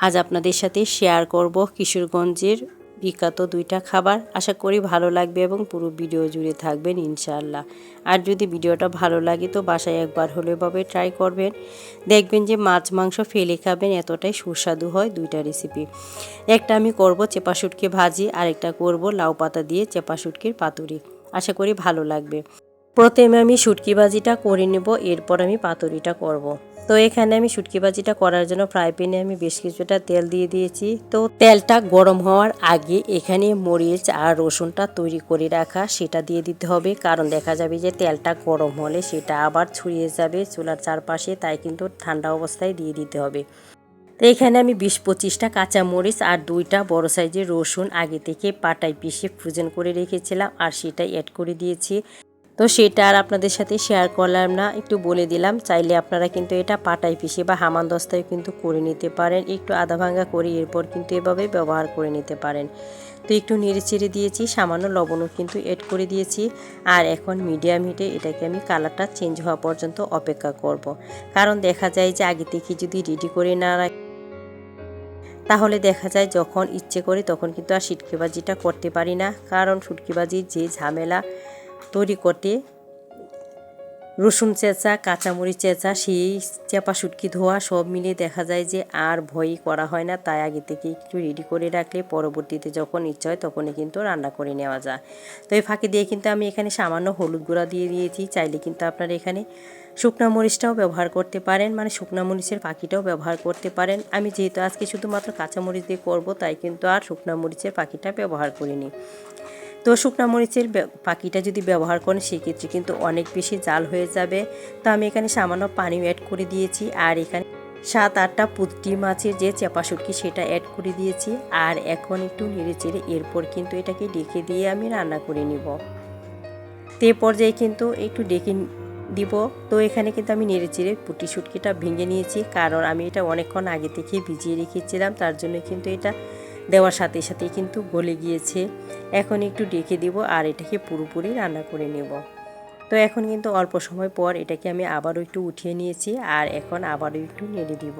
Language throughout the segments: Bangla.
আজ আপনাদের সাথে শেয়ার করব কিশোরগঞ্জের বিখ্যাত দুইটা খাবার। আশা করি ভালো লাগবে এবং পুরো ভিডিও জুড়ে থাকবেন ইনশাআল্লাহ। আর যদি ভিডিওটা ভালো লাগে তো বাসায় একবার হলে ভাবে ট্রাই করবেন। দেখবেন যে মাছ, মাংস ফেলে খাবেন, এতটাই সুস্বাদু হয় দুইটা রেসিপি একটা আমি করব চেপা শুটকি ভাজি, আরেকটা করব লাউ পাতা দিয়ে চেপা শুটকির পাতুরি। আশা করি ভালো লাগবে। প্রথমে আমি শুটকি ভাজিটা করে নেব, এরপর আমি পাতুরিটা করব। তো এখানে আমি শুটকি ভাজিটা করার জন্য ফ্রাই প্যানে আমি বেশ কিছুটা তেল দিয়ে দিয়েছি। তো তেলটা গরম হওয়ার আগে এখানে মরিচ আর রসুনটা তৈরি করে রাখা, সেটা দিয়ে দিতে হবে। কারণ দেখা যাবে যে তেলটা গরম হলে সেটা আবার ছড়িয়ে যাবে চুলার চারপাশে, তাই কিন্তু ঠান্ডা অবস্থায় দিয়ে দিতে হবে। তো এখানে আমি বিশ পঁচিশটা কাঁচা মরিচ আর দুইটা বড় সাইজের রসুন আগে থেকে পাটায় পিষে ফ্রোজেন করে রেখেছিলাম আর সেটা অ্যাড করে দিয়েছি। তো সেটা আর আপনাদের সাথে শেয়ার করলাম না। একটু বলে দিলাম, চাইলে আপনারা কিন্তু এটা পাটায় পিষে বা হামান দস্তায় কিন্তু করে নিতে পারেন। একটু আধা ভাঙ্গা করে এরপর কিন্তু এভাবে ব্যবহার করে নিতে পারেন। তো একটু নেড়ে চেড়ে দিয়েছি, সামান্য লবণও কিন্তু এড করে দিয়েছি। আর এখন মিডিয়াম হিটে এটাকে আমি কালারটা চেঞ্জ হওয়া পর্যন্ত অপেক্ষা করব। কারণ দেখা যায় যে আগে থেকে যদি রেডি করে না রাখি তাহলে দেখা যায় যখন ইচ্ছে করে তখন কিন্তু আর সিটকিবাজিটা করতে পারি না। কারণ সুটকিবাজির যে ঝামেলা তৈরি করতে। রসুন চেঁচা, কাঁচামরিচ চেঁচা, সেই চেপা শুটকি, ধোয়া সব মিলিয়ে দেখা যায় যে আর ভয়ই করা হয় না। তাই আগে থেকে একটু রেডি করে রাখলে পরবর্তীতে যখন ইচ্ছা হয় তখনই কিন্তু রান্না করে নেওয়া যায়। তো এই ফাঁকি দিয়ে কিন্তু আমি এখানে সামান্য হলুদ গুঁড়া দিয়ে দিয়েছি। চাইলে কিন্তু আপনারা এখানে শুকনো মরিচটাও ব্যবহার করতে পারেন মানে শুকনো মরিচের পাখিটাও ব্যবহার করতে পারেন। আমি যেহেতু আজকে শুধুমাত্র কাঁচামরিচ দিয়ে করব, তাই কিন্তু আর শুকনো মরিচের পাখিটা ব্যবহার করিনি। তো শুকনো মরিচের পাখিটা যদি ব্যবহার করেন সেক্ষেত্রে কিন্তু অনেক বেশি জাল হয়ে যাবে। তো আমি এখানে সামান্য পানি অ্যাড করে দিয়েছি আর এখানে সাত আটটা পুঁটি মাছের যে চেপা শুটকি সেটা অ্যাড করে দিয়েছি। আর এখন একটু নেড়ে চেড়ে এরপর কিন্তু এটাকে ডেকে দিয়ে আমি রান্না করে নিব। তে পর্যায়ে কিন্তু একটু ডেকে দিব। তো এখানে কিন্তু আমি নেড়ে চেড়ে পুটি শুটকিটা ভেঙে নিয়েছি। কারণ আমি এটা অনেকক্ষণ আগে থেকে ভিজিয়ে রেখেছিলাম। তার জন্য কিন্তু এটা দেওয়ার সাথে সাথে কিন্তু গলে গিয়েছে। এখন একটু ডেকে দিব আর এটাকে পুরোপুরি রান্না করে নেব। তো এখন কিন্তু অল্প সময় পর এটাকে আমি আবারও একটু উঠিয়ে নিয়েছি আর এখন আবারও একটু নেড়ে দিব।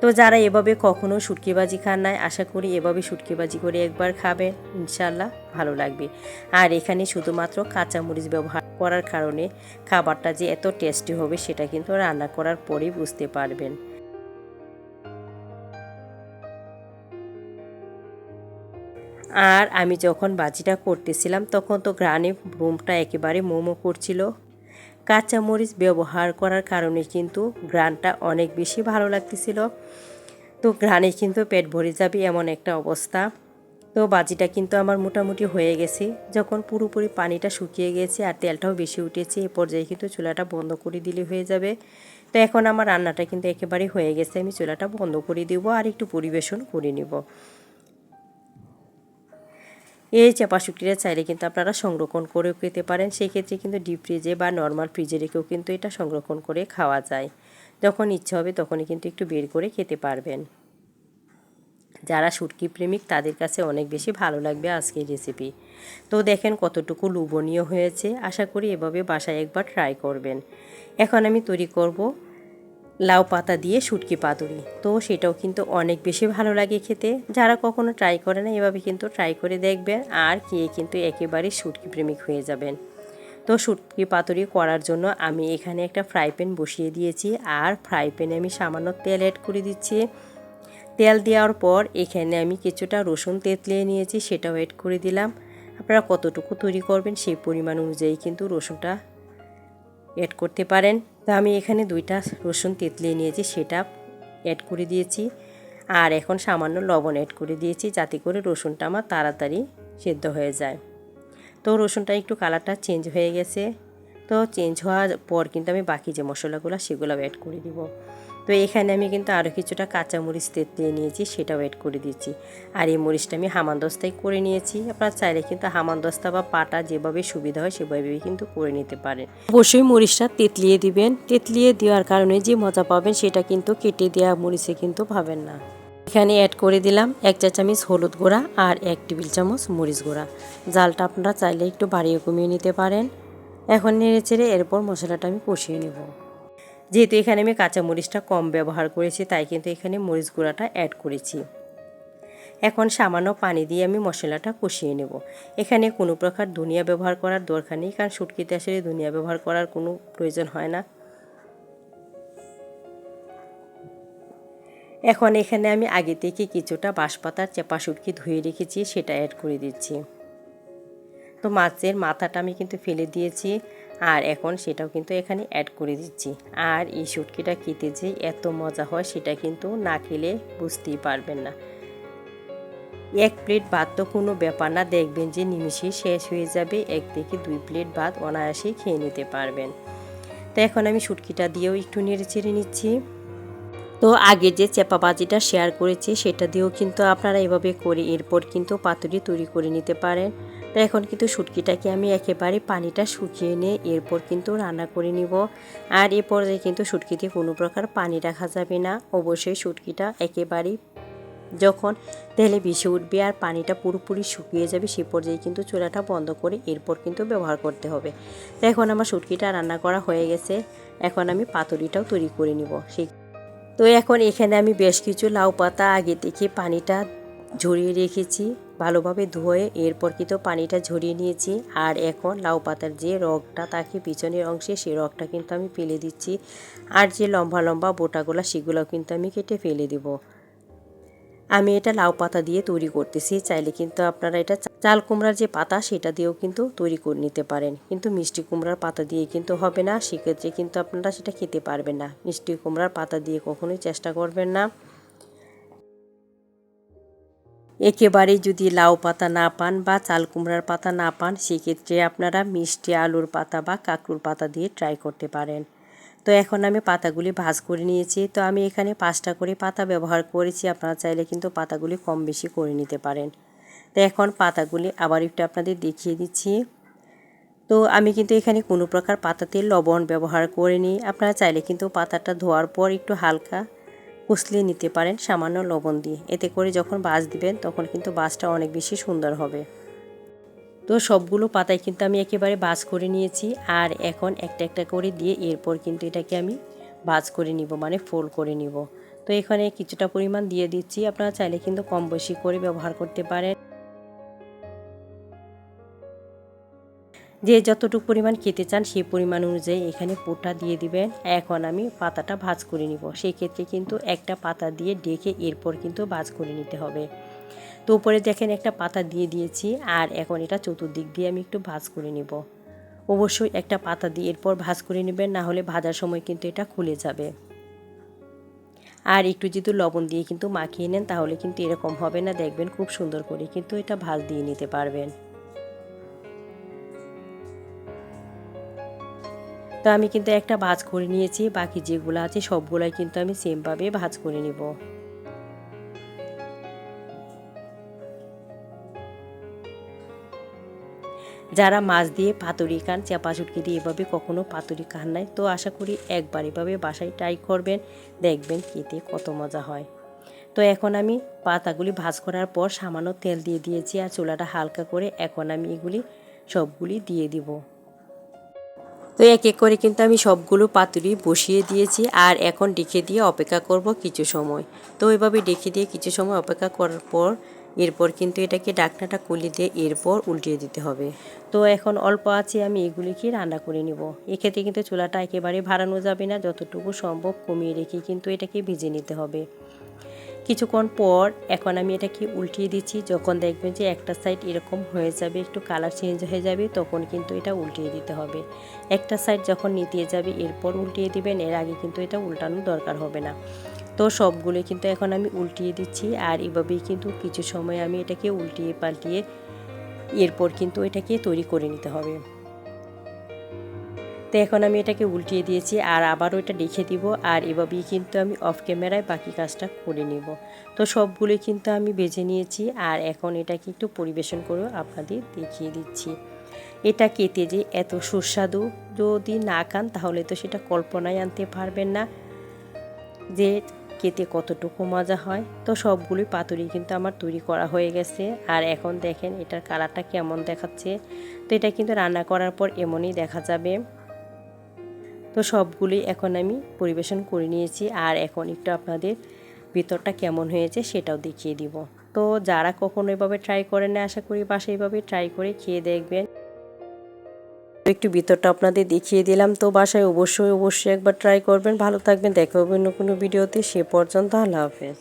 তো যারা এভাবে কখনো সুটকিবাজি খান নাই, আশা করি এভাবে সুটকিবাজি করে একবার খাবেন। ইনশাল্লাহ ভালো লাগবে। আর এখানে শুধুমাত্র কাঁচামরিচ ব্যবহার করার কারণে খাবারটা যে এত টেস্টি হবে সেটা কিন্তু রান্না করার পরেই বুঝতে পারবেন। আর আমি যখন বাজিটা করতেছিলাম, তখন তো গ্রানে রুমটা একেবারে মোমো করছিল। কাঁচামরিচ ব্যবহার করার কারণে কিন্তু গ্রানটা অনেক বেশি ভালো লাগতেছিল। তো গ্রানে কিন্তু পেট ভরে যাবে এমন একটা অবস্থা। তো বাজিটা কিন্তু আমার মোটামুটি হয়ে গেছে। যখন পুরোপুরি পানিটা শুকিয়ে গেছে আর তেলটাও বেশি উঠেছে, এ পর্যায়ে কিন্তু চুলাটা বন্ধ করে দিলে হয়ে যাবে। তো এখন আমার রান্নাটা কিন্তু একেবারে হয়ে গেছে। আমি চুলাটা বন্ধ করে দেবো আর একটু পরিবেশন করে নিব। এই চাপা শুটকিটা চাইলে কিন্তু আপনারা সংরক্ষণ করেও খেতে পারেন। সেই ক্ষেত্রে কিন্তু ডিপ ফ্রিজে বা নর্মাল ফ্রিজে রেখেও কিন্তু এটা সংরক্ষণ করে খাওয়া যায়। যখন ইচ্ছে হবে তখনই কিন্তু একটু বের করে খেতে পারবেন। যারা শুটকি প্রেমিক, তাদের কাছে অনেক বেশি ভালো লাগবে আজকের রেসিপি তো দেখেন কতটুকু লোভনীয় হয়েছে। আশা করি এভাবে বাসায় একবার ট্রাই করবেন। এখন আমি তৈরি করব লাউ পাতা দিয়ে শুটকি পাতুরি। তো সেটাও কিন্তু অনেক বেশি ভালো লাগে খেতে। যারা কখনো ট্রাই করে না, এভাবে কিন্তু ট্রাই করে দেখবেন আর কে কিন্তু একেবারে শুটকি প্রেমিক হয়ে যাবেন। তো শুটকি পাতুরি করার জন্য আমি এখানে একটা ফ্রাই প্যান বসিয়ে দিয়েছি। আর ফ্রাই প্যানে আমি সামান্য তেল অ্যাড করে দিচ্ছি। তেল দেওয়ার পর এখানে আমি কিছুটা রসুন তেতলিয়ে নিয়েছি, সেটাও অ্যাড করে দিলাম। আপনারা কতটুকু তৈরি করবেন সেই পরিমাণ অনুযায়ী কিন্তু রসুনটা অ্যাড করতে পারেন। তো আমি এখানে দুইটা রসুন তেতলিয়ে নিয়েছি, সেটা অ্যাড করে দিয়েছি। আর এখন সামান্য লবণ অ্যাড করে দিয়েছি, যাতে করে রসুনটা আমার তাড়াতাড়ি সেদ্ধ হয়ে যায়। তো রসুনটা একটু কালারটা চেঞ্জ হয়ে গেছে। তো চেঞ্জ হওয়ার পর কিন্তু আমি বাকি যে মশলাগুলো সেগুলো অ্যাড করে দিব। তো এখানে আমি কিন্তু আরও কিছুটা কাঁচামরিচ তেঁতলিয়ে নিয়েছি, সেটাও অ্যাড করে দিয়েছি। আর এই মরিচটা আমি হামানদস্তায় করে নিয়েছি। আপনারা চাইলে কিন্তু হামানদস্তা বা পাটা যেভাবে সুবিধা হয় সেভাবে কিন্তু করে নিতে পারেন। অবশ্যই মরিচটা তেঁতলিয়ে দিবেন। তেঁতলিয়ে দেওয়ার কারণে যে মজা পাবেন সেটা কিন্তু কেটে দেওয়া মরিচে কিন্তু পাবেন না। এখানে অ্যাড করে দিলাম এক চা চামচ হলুদ গুঁড়া আর এক টেবিল চামচ মরিচ গুঁড়া। জালটা আপনারা চাইলে একটু বাড়িয়ে কমিয়ে নিতে পারেন। এখন নেড়ে চেড়ে এরপর মশলাটা আমি কষিয়ে নেব। যেহেতু এখানে আমি কাঁচা মরিচটা কম ব্যবহার করেছি, তাই কিন্তু এখানে মরিচ গুঁড়াটা অ্যাড করেছি। এখন সামান্য পানি দিয়ে আমি মশলাটা কষিয়ে নেব। এখানে কোনো প্রকার ধনিয়া ব্যবহার করার দরকার নেই, কারণ শুটকিতে আসলে ধনিয়া ব্যবহার করার কোনো প্রয়োজন হয় না। এখন এখানে আমি আগে থেকে কিছুটা বাঁশপাতার চেপা শুটকি ধুয়ে রেখেছি, সেটা অ্যাড করে দিচ্ছি। তো মাছের মাথাটা আমি কিন্তু ফেলে দিয়েছি। আর এখন সেটাও কিন্তু এখানে অ্যাড করে দিচ্ছি। আর এই শুটকিটা খেতে যে এত মজা হয়, সেটা কিন্তু না খেলে বুঝতেই পারবেন না। এক প্লেট ভাত তো কোনো ব্যাপার না, দেখবেন যে নিমিশেই শেষ হয়ে যাবে, এক থেকে দুই প্লেট ভাত অনায়াসেই খেয়ে নিতে পারবেন। তো এখন আমি শুটকিটা দিয়েও একটু নেড়ে চেড়ে নিচ্ছি। তো আগে যে চেপাবাজিটা শেয়ার করেছি, সেটা দিয়েও কিন্তু আপনারা এভাবে করে এরপর কিন্তু পাতুরি তৈরি করে নিতে পারেন। তো এখন কিন্তু শুটকিটাকে আমি একেবারে পানিটা শুকিয়ে নিয়ে এরপর কিন্তু রান্না করে নিব। আর এ পর্যায়ে কিন্তু শুটকিতে কোনো প্রকার পানি রাখা যাবে না। অবশ্যই শুটকিটা একেবারেই যখন তেলে ভেসে উঠবে আর পানিটা পুরোপুরি শুকিয়ে যাবে সে পর্যায়ে কিন্তু চুলাটা বন্ধ করে এরপর কিন্তু ব্যবহার করতে হবে। তো এখন আমার শুটকিটা রান্না করা হয়ে গেছে। এখন আমি পাতুরিটাও তৈরি করে নিব। সেই তো এখন এখানে আমি বেশ কিছু লাউ পাতা আগে থেকে পানিটা ঝরিয়ে রেখেছি। ভালোভাবে ধুয়ে এরপর কিন্তু পানিটা ঝরিয়ে নিয়েছি। আর এখন লাউ পাতার যে রগটা, তাকে পিছনের অংশে সেই রগটা কিন্তু আমি ফেলে দিচ্ছি। আর যে লম্বা লম্বা বোটাগুলো সেগুলো কিন্তু আমি কেটে ফেলে দেবো। আমি এটা লাউ পাতা দিয়ে তৈরি করতেছি। চাইলে কিন্তু আপনারা এটা চাল কুমড়ার যে পাতা, সেটা দিয়েও কিন্তু তৈরি করে নিতে পারেন। কিন্তু মিষ্টি কুমড়ার পাতা দিয়ে কিন্তু হবে না। সেক্ষেত্রে কিন্তু আপনারা সেটা খেতে পারবেন না। মিষ্টি কুমড়ার পাতা দিয়ে কখনোই চেষ্টা করবেন না। একেবারেই যদি লাউ পাতা না পান বা চাল কুমড়ার পাতা না পান, সেক্ষেত্রে আপনারা মিষ্টি আলুর পাতা বা কাঁকড়ুর পাতা দিয়ে ট্রাই করতে পারেন। তো এখন আমি পাতাগুলি ভাজ করে নিয়েছি। তো আমি এখানে পাঁচটা করে পাতা ব্যবহার করেছি। আপনারা চাইলে কিন্তু পাতাগুলি কম বেশি করে নিতে পারেন। তো এখন পাতাগুলি আবার একটু আপনাদের দেখিয়ে দিচ্ছি। তো আমি কিন্তু এখানে কোনো প্রকার পাতাতে লবণ ব্যবহার করিনি। আপনারা চাইলে কিন্তু পাতাটা ধোয়ার পর একটু হালকা কুচলিয়ে নিতে পারেন সামান্য লবণ দিয়ে। এতে করে যখন বাস দিবেন, তখন কিন্তু বাসটা অনেক বেশি সুন্দর হবে। তো সবগুলো পাতায় কিন্তু আমি একেবারে বাজ করে নিয়েছি আর এখন একটা একটা করে দিয়ে এরপর কিন্তু এটাকে আমি বাজ করে নিব মানে ফোল্ড করে নিব। তো এখানে কিছুটা পরিমাণ দিয়ে দিচ্ছি। আপনারা চাইলে কিন্তু কম বেশি করে ব্যবহার করতে পারেন। যে যতটুকু পরিমাণ খেতে চান সেই পরিমাণ অনুযায়ী এখানে পোটা দিয়ে দিবেন। এখন আমি পাতাটা ভাজ করে নিব। সেই ক্ষেত্রে কিন্তু একটা পাতা দিয়ে ডেকে এরপর কিন্তু ভাজ করে নিতে হবে। তো উপরে দেখেন একটা পাতা দিয়ে দিয়েছি আর এখন এটা চতুর্দিক দিয়ে আমি একটু ভাজ করে নিব। অবশ্যই একটা পাতা দিয়ে এরপর ভাজ করে নেবেন, না হলে ভাজার সময় কিন্তু এটা খুলে যাবে। আর একটু যদি লবণ দিয়ে কিন্তু মাখিয়ে নেন তাহলে কিন্তু এরকম হবে না। দেখবেন খুব সুন্দর করে কিন্তু এটা ভাজ দিয়ে নিতে পারবেন। তো আমি কিন্তু একটা ভাজ করে নিয়েছি, বাকি যেগুলো আছে সবগুলাই কিন্তু আমি সেমভাবে ভাজ করে নিব। যারা মাছ দিয়ে পাতুরি খান, চাপা চুটকি দিয়ে এভাবে কখনো পাতুরি খান নাই, তো আশা করি একবার এভাবে বাসায় ট্রাই করবেন, দেখবেন খেতে কত মজা হয়। তো এখন আমি পাতাগুলি ভাজ করার পর সামান্য তেল দিয়ে দিয়েছি আর চুলাটা হালকা করে এখন আমি এগুলি সবগুলি দিয়ে দিব। তো এক এক করে কিন্তু আমি সবগুলো পাতুরি বসিয়ে দিয়েছি আর এখন ডেকে দিয়ে অপেক্ষা করব কিছু সময়। তো এভাবে ডেকে দিয়ে কিছু সময় অপেক্ষা করার পর এরপর কিন্তু এটাকে ডাকনাটা খুলে দিয়ে এরপর উল্টিয়ে দিতে হবে। তো এখন অল্প আছে, আমি এগুলিকে রান্না করে নিব। এক্ষেত্রে কিন্তু চুলাটা একেবারে ভাড়ানো যাবে না, যতটুকু সম্ভব কমিয়ে রেখে কিন্তু এটাকে ভিজে নিতে হবে। কিছুক্ষণ পর এখন আমি এটাকে উল্টিয়ে দিচ্ছি। যখন দেখবেন যে একটা সাইড এরকম হয়ে যাবে, একটু কালার চেঞ্জ হয়ে যাবে, তখন কিন্তু এটা উল্টিয়ে দিতে হবে। একটা সাইড যখন নিতে যাবে, এরপর উল্টিয়ে দিবেন, এর আগে কিন্তু এটা উল্টানোর দরকার হবে না। তো সবগুলো কিন্তু এখন আমি উল্টিয়ে দিচ্ছি, আর এভাবেই কিন্তু কিছু সময় আমি এটাকে উল্টিয়ে পাল্টিয়ে এরপর কিন্তু এটাকে তৈরি করে নিতে হবে। তো এখন আমি এটাকে উল্টিয়ে দিয়েছি আর আবারও এটা দেখে দিব আর এভাবেই কিন্তু আমি অফ ক্যামেরায় বাকি কাজটা করে নেব। তো সবগুলোই কিন্তু আমি বেজে নিয়েছি আর এখন এটাকে একটু পরিবেশন করেও আপনাদের দেখিয়ে দিচ্ছি। এটা কেটে যে এত সুস্বাদু যদি না খান তাহলে তো সেটা কল্পনায় আনতে পারবেন না যে খেতে কতটুকু মজা হয়। তো সবগুলোই পাতুরি কিন্তু আমার তৈরি করা হয়ে গেছে আর এখন দেখেন এটার কালারটা কেমন দেখাচ্ছে। তো এটা কিন্তু রান্না করার পর এমনই দেখা যাবে। তো সবগুলি এখন আমি পরিবেশন করে নিয়েছি আর এখন একটু আপনাদের ভিতরটা কেমন হয়েছে সেটাও দেখিয়ে দিব। তো যারা কখনো এভাবে ট্রাই করেন না, আশা করি বাসায় এভাবে ট্রাই করে খেয়ে দেখবেন। একটু ভিতরটা আপনাদের দেখিয়ে দিলাম। তো বাসায় অবশ্যই অবশ্যই একবার ট্রাই করবেন। ভালো থাকবেন। দেখা হবে অন্য কোনো ভিডিওতে। সে পর্যন্ত আল্লাহ হাফেজ।